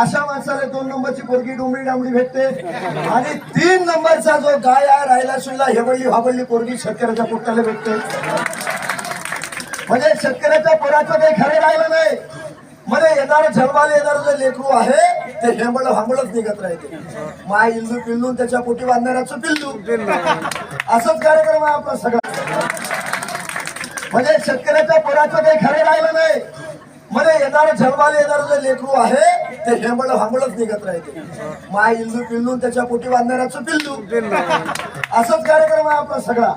अशा माणसाला दोन नंबरची पोरगी डोंबडी डांबडी भेटते. आणि तीन नंबरचा जो गाय आहे राहिला सुद्धा हेवडली हाबळली पोरगी शेतकऱ्याच्या पोट्याला भेटते. म्हणजे शेतकऱ्याच्या पोराचं काही खरं राहिलं नाही. म्हणजे येणार जन्माला येणार जे लेकरू आहे ते हेंबळ हांबळच निघत राहते. माय इल्लू पिल्लू त्याच्या पोटी बांधणाऱ्याचं पिल्लू. असंच कार्यक्रम आहे आपला सगळा. म्हणजे शेतकऱ्याच्या पोराचं काही खरं राहिलं नाही. म्हणजे येणार जन्माला येणार जे लेकरू आहे ते हेंबळ हांबळच निघत राहते. माय इल्लू पिल्लू त्याच्या पोटी बांधणाऱ्याचं पिल्लू. असंच कार्यक्रम आहे आपला सगळा.